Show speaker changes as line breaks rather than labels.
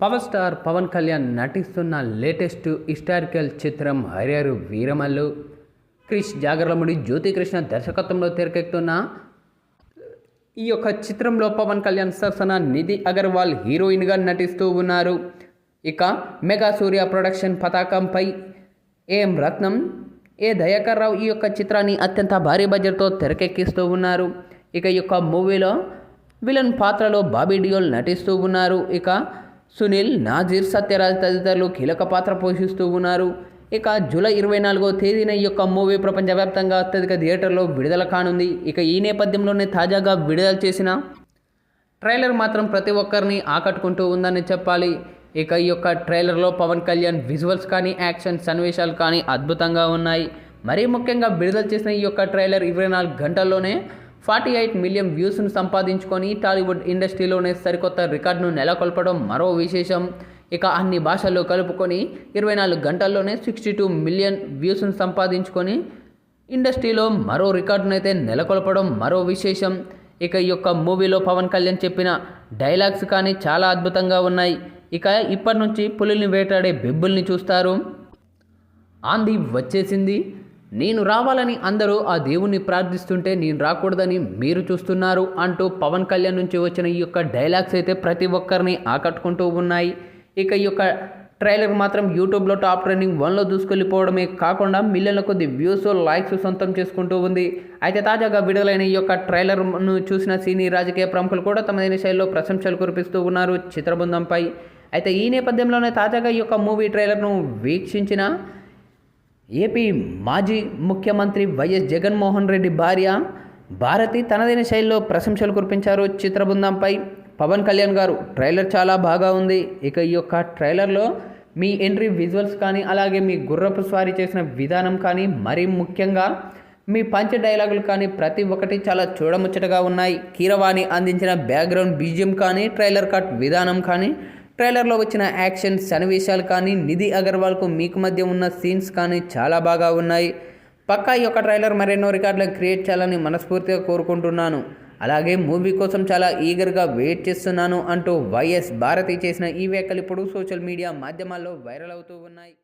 Power star Pawan Kalyan నటిస్తున్న latest historical చిత్రం హరిహరు వీరమల్లు. క్రిష్ జాగర్లముడి జ్యోతికృష్ణ దర్శకత్వంలో తెరకెక్కుతున్న ఈ యొక్క చిత్రంలో పవన్ కళ్యాణ్ సరసన నిధి అగర్వాల్ హీరోయిన్గా నటిస్తూ ఉన్నారు. ఇక మెగా సూర్య ప్రొడక్షన్ పతాకంపై ఏం రత్నం ఏ దయాకర్ రావు ఈ యొక్క చిత్రాన్ని అత్యంత భారీ బడ్జెట్తో తెరకెక్కిస్తూ ఉన్నారు. ఇక ఈ యొక్క మూవీలో విలన్ పాత్రలో బాబీ డియోల్ నటిస్తూ ఉన్నారు. ఇక సునీల్ నాజీర్ సత్యరాజ్ తదితరులు కీలక పాత్ర పోషిస్తూ ఉన్నారు. ఇక జూలై ఇరవై నాలుగో తేదీన ఈ యొక్క మూవీ ప్రపంచవ్యాప్తంగా అత్యధిక థియేటర్లో విడుదల కానుంది. ఇక ఈ నేపథ్యంలోనే తాజాగా విడుదల చేసిన ట్రైలర్ మాత్రం ప్రతి ఒక్కరిని ఆకట్టుకుంటూ ఉందని చెప్పాలి. ఇక ఈ యొక్క ట్రైలర్లో పవన్ కళ్యాణ్ విజువల్స్ కానీ యాక్షన్ సన్నివేశాలు కానీ అద్భుతంగా ఉన్నాయి. మరీ ముఖ్యంగా విడుదల చేసిన ఈ యొక్క ట్రైలర్ ఇరవై నాలుగు గంటల్లోనే ఫార్టీ ఎయిట్ మిలియన్ వ్యూస్ను సంపాదించుకొని టాలీవుడ్ ఇండస్ట్రీలోనే సరికొత్త రికార్డును నెలకొల్పడం మరో విశేషం. ఇక అన్ని భాషల్లో కలుపుకొని ఇరవై నాలుగు గంటల్లోనే సిక్స్టీ టూ మిలియన్ వ్యూస్ను సంపాదించుకొని ఇండస్ట్రీలో మరో రికార్డును అయితే నెలకొల్పడం మరో విశేషం. ఇక ఈ యొక్క మూవీలో పవన్ కళ్యాణ్ చెప్పిన డైలాగ్స్ కానీ చాలా అద్భుతంగా ఉన్నాయి. ఇక ఇప్పటి నుంచి పులిని వేటాడే బెబ్బుల్ని చూస్తారు. ఆంది వచ్చేసింది. నేను రావాలని అందరూ ఆ దేవుణ్ణి ప్రార్థిస్తుంటే నేను రాకూడదని మీరు చూస్తున్నారు అంటూ పవన్ కళ్యాణ్ నుంచి వచ్చిన ఈ యొక్క డైలాగ్స్ అయితే ప్రతి ఒక్కరిని ఆకట్టుకుంటూ ఉన్నాయి. ఇక ఈ యొక్క ట్రైలర్ మాత్రం యూట్యూబ్లో టాప్ ట్రెండింగ్ వన్లో దూసుకెళ్ళిపోవడమే కాకుండా మిలియన్ల కొద్ది వ్యూస్ లైక్స్ సొంతం చేసుకుంటూ ఉంది. అయితే తాజాగా విడుదలైన ఈ యొక్క ట్రైలర్ను చూసిన సినీ రాజకీయ ప్రముఖులు కూడా తమదైన శైలిలో ప్రశంసలు కురిపిస్తూ ఉన్నారు చిత్రబృందంపై. అయితే ఈ నేపథ్యంలోనే తాజాగా ఈ యొక్క మూవీ ట్రైలర్ను వీక్షించిన ఏపీ మాజీ ముఖ్యమంత్రి వైఎస్ జగన్మోహన్ రెడ్డి భార్య భారతి తనదైన శైలిలో ప్రశంసలు కురిపించారు చిత్రబృందంపై. పవన్ కళ్యాణ్ గారు ట్రైలర్ చాలా బాగా ఉంది. ఇక ఈ యొక్క ట్రైలర్లో మీ ఎంట్రీ విజువల్స్ కానీ అలాగే మీ గుర్రపు స్వారీ చేసిన విధానం కానీ మరీ ముఖ్యంగా మీ పంచ డైలాగులు కానీ ప్రతి ఒక్కటి చాలా చూడముచ్చటగా ఉన్నాయి. కీరవాణి అందించిన బ్యాక్గ్రౌండ్ బీజియం కానీ ట్రైలర్ కట్ విధానం కానీ ట్రైలర్లో వచ్చిన యాక్షన్ సన్నివేశాలు కానీ నిధి అగర్వాల్కు మీకు మధ్య ఉన్న సీన్స్ కానీ చాలా బాగా ఉన్నాయి. పక్కా ఈ యొక్క ట్రైలర్ మరెన్నో రికార్డులను క్రియేట్ చేయాలని మనస్ఫూర్తిగా కోరుకుంటున్నాను. అలాగే మూవీ కోసం చాలా ఈగర్గా వెయిట్ చేస్తున్నాను అంటూ వైఎస్ భారతి చేసిన ఈ వ్యాఖ్యలు ఇప్పుడు సోషల్ మీడియా మాధ్యమాల్లో వైరల్ అవుతూ ఉన్నాయి.